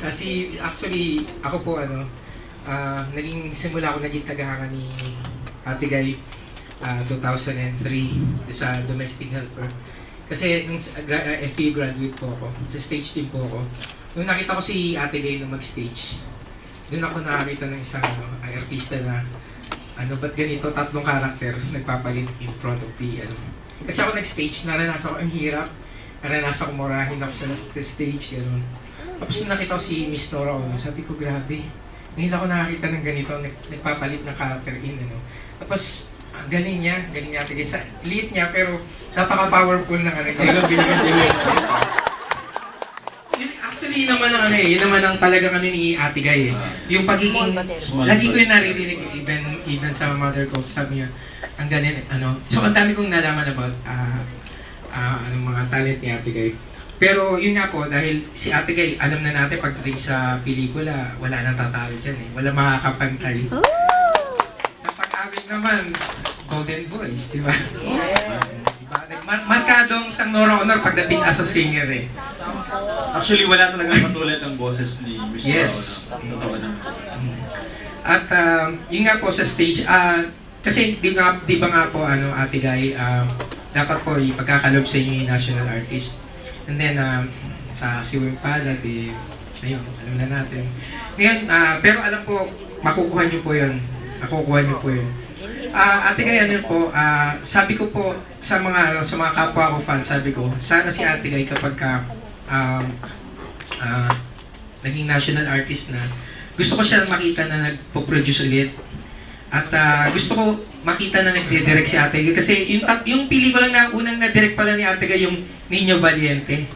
Kasi actually, ako po ano, ah, naging simula ako naging tagahanga ni Ate Guy ah, 2003 sa domestic helper. Kasi nung gra- ah, FE graduate po ako, sa stage team po ako. Nung nakita ko si Ate Guy na mag-stage, doon ako nakakita ng isang ano, artista na ano, ba't ganito, tatlong karakter nagpapalit in front of the, ano. Kasi ako nag-stage, naranasan ko ang hirap, naranasan ko murahin ako sa stage, gano'n. Tapos nung nakita ko si Miss Nora Ono, sabi ko, grabe. Ngayon ako nakakita ng ganito, nag, nagpapalit ng character in, ano. Tapos, ang galing niya, galing niya, tigay sa liit niya, pero napaka-powerful ng ano binigyan niya. Yun, Actually, yun naman ang ano eh, yun naman ang talagang ano ni Ate Guy eh. Yung pagiging, lagi ko yung naririnig, even, even sa mother ko, sabi niya, ang galing, ano. So, ang dami kong nalaman about, ah, ah, anong mga talent ni Ate Guy. Pero yun nga po, dahil si Ate Guy, alam na natin pagdating sa pelikula, wala nang tatalo dyan eh. Wala makakapantay. Sa pag-awit naman, Golden Boys, di ba? Diba? Nagmar- markadong isang Nora Honor pagdating as a singer eh. Actually, wala talagang katulad ng boses ni Mr. Yes. Ono. Totoo naman. At um, yun nga po sa stage, ah kasi di, nga, di ba nga po ano, Ate Guy, um, dapat po ipagkakalob sa inyo yung national artist. And then, um, sa Siwing Palad, eh, ayun, alam na natin. Ngayon, ah, pero alam po, makukuha niyo po yun. Makukuha niyo po yun. Ah, Ate Guy, ano po, ah, sabi ko po sa mga sa mga kapwa ko fans, sabi ko, sana si Ate Guy kapag ka, um, ah, naging national artist na, gusto ko siya makita na nagpo-produce ulit. At ah, gusto ko makita na nagdi-direct si Ate Guy. Kasi yung, yung pelikula na unang na-direct pala ni Ate Guy, yung Niño Valiente.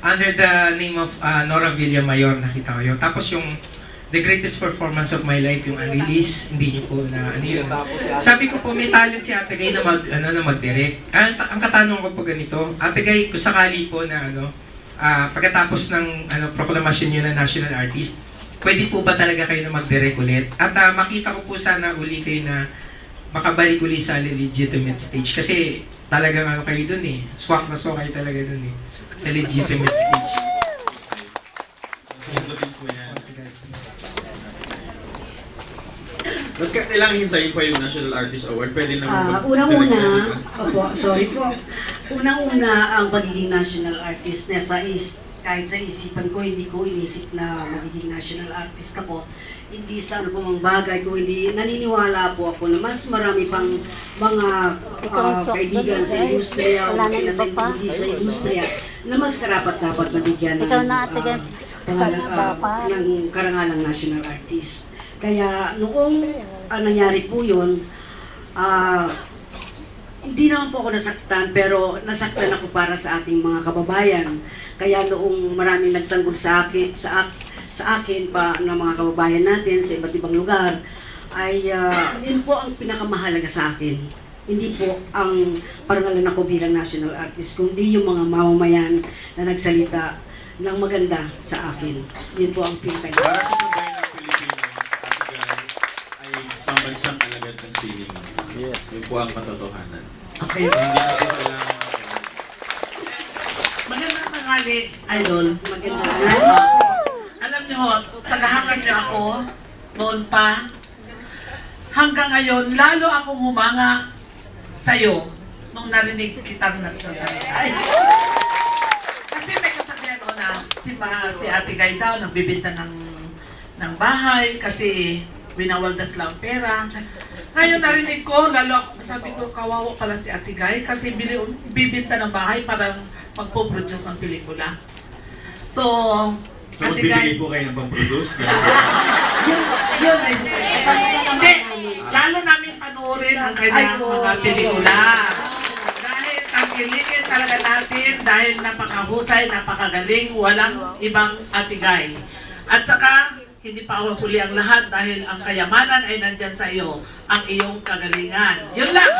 Under the name of ah, Nora Villamayor, nakita ko yun. Tapos yung The Greatest Performance of My Life, yung unreleased, hindi niyo po na ano yun. Sabi ko po, may talent si Ate Guy na, mag, ano, na mag-direct. Ang, ang katanong ko po ganito, Ate Guy, kung sakali po na ano, ah, pagkatapos ng ano, proklamasyon niyo na national artist, pwede po ba talaga kayo na mag-direct ulit? At ah, makita ko po sana uli kayo na makabalik uli sa legitimate stage. Kasi talagang ano kayo dun eh. Swak na swak kayo talaga dun eh. Sa legitimate stage. Ka kailangan hintayin pa yung National Artist Award? Pwede naman Ah, mag- unang-una, opo, sorry po. Unang-una, ang pagiging national artist na sa is, kahit sa isipan ko, hindi ko inisip na magiging national artist ako. Hindi sa ano po mang bagay ko, hindi naniniwala po ako na mas marami pang mga ah, kaibigan sa industriya o sila sa hindi sa industriya na mas karapat dapat mabigyan ng, gan- pangalan, Dapat. ng karangalang national artist. Kaya noong ah, nangyari po yun, ah, hindi naman po ako nasaktan, pero nasaktan ako para sa ating mga kababayan. Kaya noong maraming nagtanggol sa akin, sa, sa akin pa ng mga kababayan natin sa iba't ibang lugar, ay ah, yun po ang pinakamahalaga sa akin. Hindi po ang parangalan ako bilang national artist, kundi yung mga mamamayan na nagsalita ng maganda sa akin. Yun po ang pinag Yun po ang katotohanan. Okay. Hindi natin kailangan Magandang tanghali, idol. Maganda. Alam niyo ho, tagahangan niyo ako noon pa. Hanggang ngayon, lalo akong humanga sa'yo nung narinig kitang nagsasalita. Kasi may kasabihan ko na si, ma, si Ate Guy daw nagbibinta ng, ng bahay kasi winawaldas lang pera. Ngayon narinig ko, lalo ako, sabi ko, kawawa pala si Ate Guy kasi bili, bibinta ng bahay para magpo-produce ng pelikula. So, So Ate magbibigay Guy, po kayo ng pang-produce? Yun, yun, hindi, lalo namin panoorin ang kanyang mga pelikula. Dahil tangkilikin talaga natin dahil napakahusay, napakagaling, walang ibang atigay. At saka, hindi pa ako huli ang lahat dahil ang kayamanan ay nandyan sa iyo, ang iyong kagalingan. Yun lang!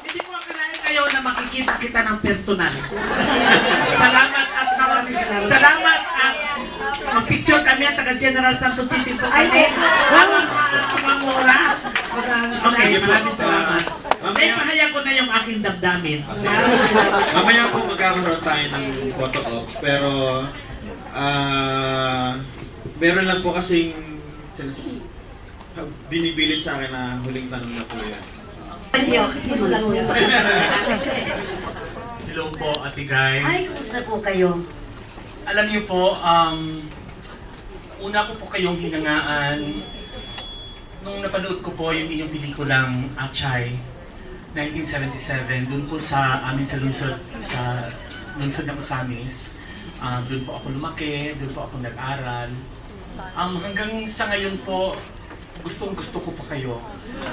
Hindi ko akalain kayo na makikita kita ng personal. Salamat at salamat at mag-picture kami at taga General Santos City po kami. Mga mura. Okay, maraming salamat. Mamaya- Naipahayag ko na yung aking damdamin. Mamaya po magkakaroon tayo ng photo op, pero Ah, meron lang po kasing sinas- binibilid sa akin na huling tanong na po yan. Hello po, Ate Guy. Ay, kumusta po kayo? Alam niyo po, um, una ko po kayong hinangaan nung napanood ko po yung inyong pelikulang Achay, 1977, doon po sa amin sa lungsod, sa lungsod ng Osamis. Ah, doon po ako lumaki, doon po ako nag-aral. Um, hanggang sa ngayon po, gustong gusto ko pa kayo.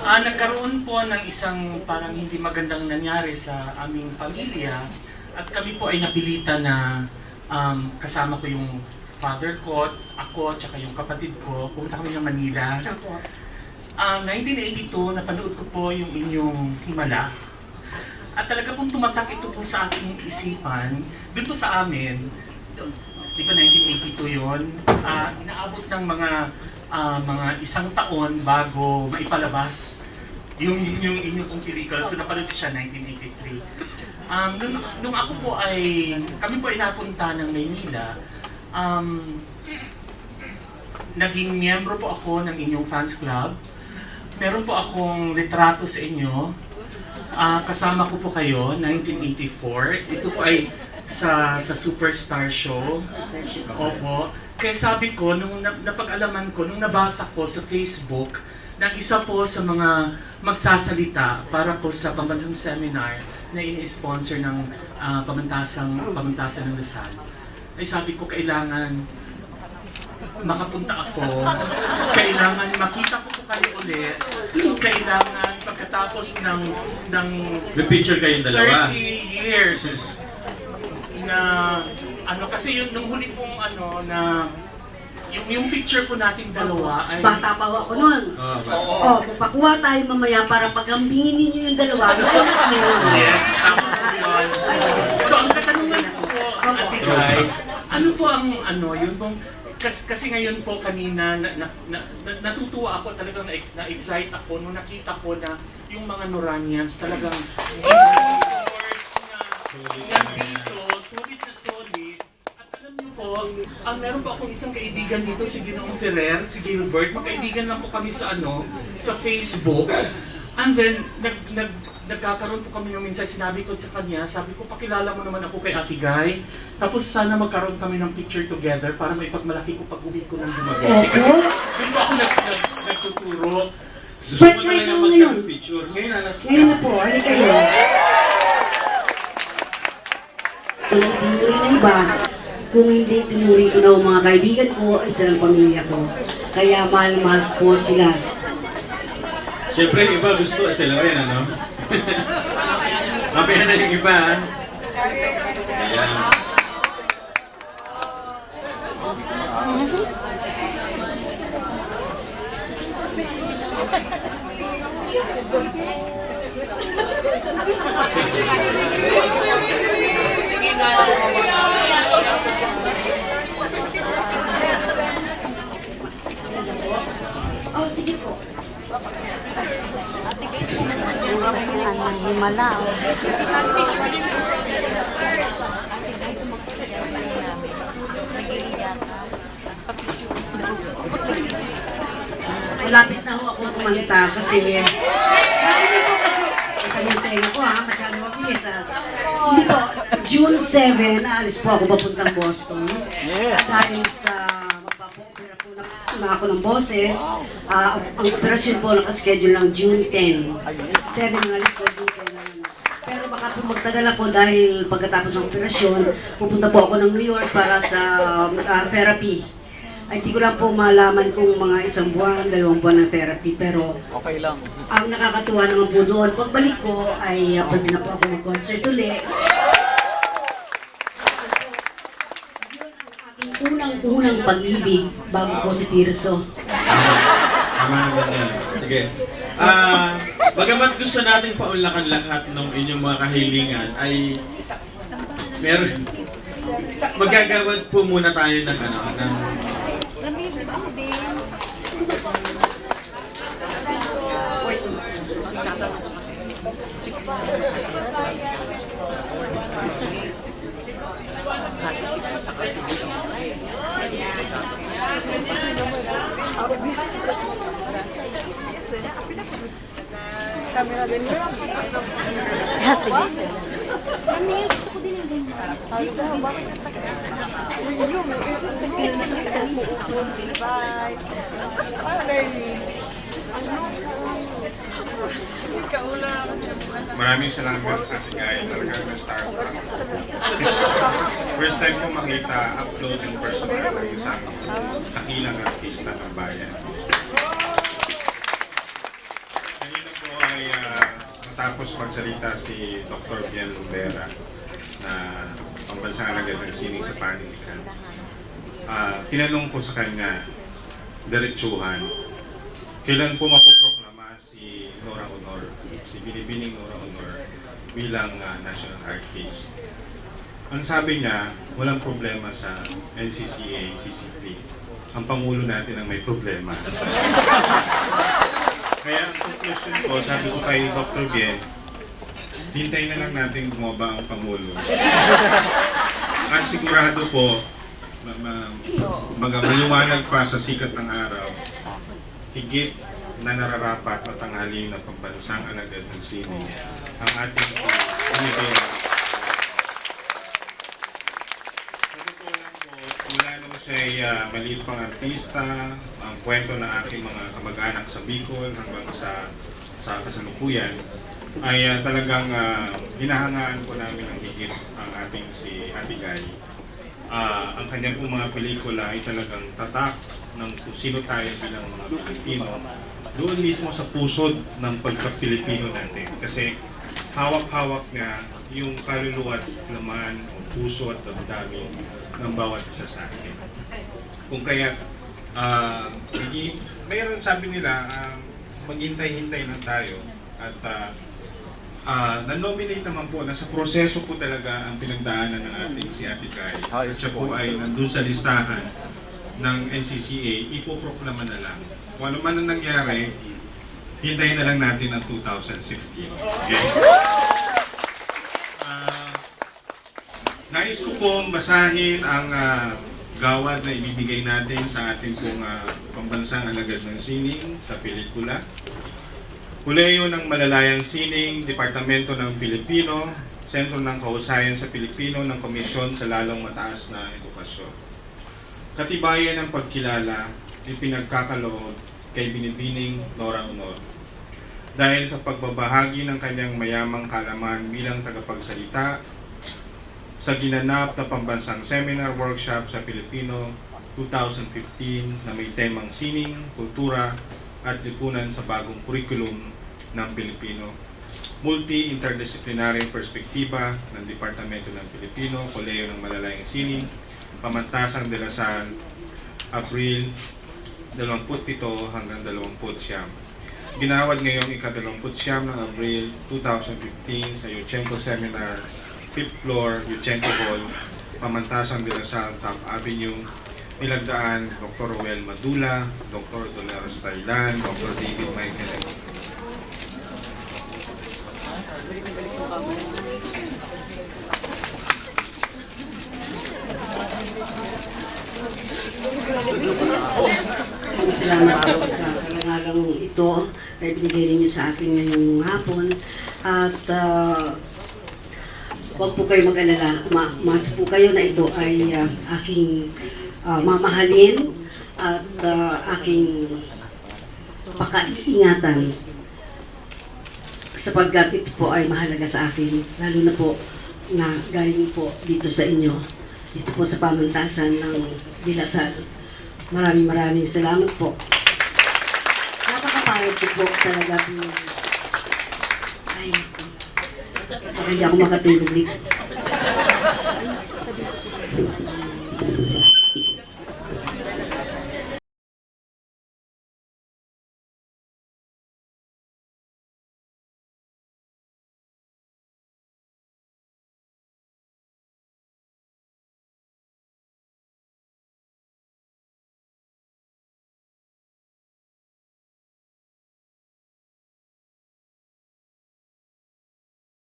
Ah, nagkaroon po ng isang parang hindi magandang nangyari sa aming pamilya at kami po ay napilitan na um, kasama ko yung father ko, ako, tsaka yung kapatid ko, pumunta kami ng Manila. Um, 1982, napanood ko po yung inyong Himala. At talaga pong tumatak ito po sa aking isipan. Doon po sa amin, di ba 1982 yun, ah, inaabot ng mga ah, mga isang taon bago maipalabas yung yung inyong pong pelikula. So napanood siya 1983. Um, nung, nung ako po ay, kami po ay napunta ng Maynila, um, naging miyembro po ako ng inyong fans club. Meron po akong litrato sa inyo. Ah, kasama ko po kayo, 1984. Ito po ay sa sa Superstar Show. Opo. Kaya sabi ko, nung na- napag-alaman ko, nung nabasa ko sa Facebook, ng isa po sa mga magsasalita para po sa pambansang seminar na ini-sponsor ng ah, pamantasang pamantasan ng Lasal. Ay sabi ko, kailangan makapunta ako, kailangan makita ko po kayo ulit, kailangan pagkatapos ng ng May picture kayong dalawa. 30 years na ano kasi yung nung huli pong ano na yung, yung picture po nating dalawa ay Bata pa ako noon. Oh, Oh, pakuha tayo mamaya para pagambingin ninyo yung dalawa. Yung anak niyo. Yes, tama po yun. So ang katanungan ko po, Ate Guy, ano po ang ano, yun pong kas, kasi ngayon po kanina na, na, na, na- natutuwa ako talagang na- na-excite ako nung nakita ko na yung mga Noranians talagang viewers na nandito, solid na solid. At alam niyo po, ang meron po akong isang kaibigan dito, si Ginoong Ferrer, si Gilbert. Magkaibigan lang po kami sa ano, sa Facebook. And then, nag, nag, nagkakaroon po kami ng minsan, sinabi ko sa kanya, sabi ko, pakilala mo naman ako kay Ate Guy. Tapos sana magkaroon kami ng picture together para may pagmalaki ko pag uwi ko ng Dumaguete. Kasi doon po ako nag, nag, nagtuturo. Gusto But talaga ano magkaroon ngayon? picture. Ngayon, anak. Ngayon na po, halika kayo. Kung tinuring na iba, kung hindi tinuring ko na mga kaibigan ko, isa ng pamilya ko. Kaya mahal-mahal ko sila. Siyempre, yung iba gusto sila rin, ano? Mamaya na yung iba, ah. Ayan. Oh, sige po. Ano, himala. Malapit na ako kumanta kasi Narinig ko kasi Ito yung tenga ko ha, masyado mabilis ha. Hindi po, June 7, aalis po ako papuntang Boston. Dahil sa na ako ng boses. Ah, ang operasyon po nakaschedule ng June 10. 7 ang alis ko, June 10 naman. Pero baka po magtagal ako dahil pagkatapos ng operasyon, pupunta po ako ng New York para sa ah, therapy. Ay, hindi ko lang po malaman kung mga isang buwan, dalawang buwan ng therapy, pero Okay lang. ang nakakatuwa naman po doon, pagbalik ko ay uh, pwede na po ako mag-concert uli. Yun ang aking unang-unang pag-ibig bago po si Tirso. Tama naman yan. Sige. Ah, bagamat gusto natin paunlakan lahat ng inyong mga kahilingan, ay meron magagawad po muna tayo ng ano, ng Camera din mo. Mami, gusto ko din yung ganyan. Bye. Bye, baby. Ano? Maraming salamat Ate Guy, talagang na-starstruck. First time ko makita up close and personal ng isang dakilang artista ng bayan. Kanina po ay ah, matapos magsalita si Dr. Biel Rivera na pambansang alagad ng sining sa panitikan. Ah, tinanong ko sa kanya, diretsuhan, kailan po mapoproklama si Nora Honor, si Binibining Nora Honor bilang ah, National Artist? Ang sabi niya, walang problema sa NCCA, CCP. Ang Pangulo natin ang may problema. Kaya ang conclusion ko, sabi ko kay Dr. Bien, hintayin na lang natin bumaba ang Pangulo. At sigurado po, ma ma baga maliwanag pa sa sikat ng araw, higit na nararapat na tanghali ng pambansang alagad ng sino ang ating Panginoon. Sa totoo lang po, mula nung siya ay ah, maliit pang artista, ang kwento ng aking mga kamag-anak sa Bicol hanggang sa sa kasalukuyan, ay ah, talagang uh, hinahangaan po namin ang higit ang ating si Ate Guy. Ah, ang kanyang mga pelikula ay talagang tatak ng kung sino tayo bilang mga Pilipino doon mismo sa pusod ng pagka-Pilipino natin. Kasi hawak-hawak nga yung kaluluwa at laman o puso at damdamin ng bawat isa sa atin. Kung kaya, ah, hindi, mayroon sabi nila, ah, maghintay-hintay lang tayo at ah, Ah, na-nominate naman po, nasa proseso po talaga ang pinagdaanan ng ating si Ate Kai. Siya po ay nandun sa listahan ng NCCA, ipoproklama na lang. Kung ano man ang nangyari, hintayin na lang natin ang 2016. Okay? Ah, nais ko pong basahin ang ah, gawad na ibibigay natin sa ating pong ah, pambansang alagad ng sining sa pelikula. Kuleyo ng Malalayang Sining, Departamento ng Pilipino, Sentro ng Kahusayan sa Pilipino ng Komisyon sa Lalong Mataas na Edukasyon. Katibayan ng pagkilala, ipinagkakaloob kay Binibining Nora Honor. Dahil sa pagbabahagi ng kanyang mayamang kalaman bilang tagapagsalita sa ginanap na pambansang seminar workshop sa Pilipino 2015 na may temang sining, kultura, at lipunan sa bagong kurikulum ng Pilipino. Multi-interdisciplinary perspektiba ng Departamento ng Pilipino, Koleyo ng Malalayang Sining, Pamantasang de la Salle, April 27 hanggang 29. Ginawad ngayong ika-29 ng Abril 2015 sa Yuchenko Seminar, 5th floor, Yuchenko Hall, Pamantasang de la Salle, Top Avenue, Pilagdaan, Dr. Roel Madula, Dr. Dolores Tailan, Dr. David Michael. Salamat po sa karangalang ito na ibinigay ninyo sa akin ngayong hapon. At uh, po kayo mag-alala. Ma mas po kayo na ito ay ah, aking ah, mamahalin at ah, aking pakaiingatan sapagkat ito po ay mahalaga sa akin, lalo na po na galing po dito sa inyo, dito po sa pamantasan ng Dilasal. Maraming maraming salamat po. Napakapayag ko po talaga po. Ay, hindi ako makatulog dito.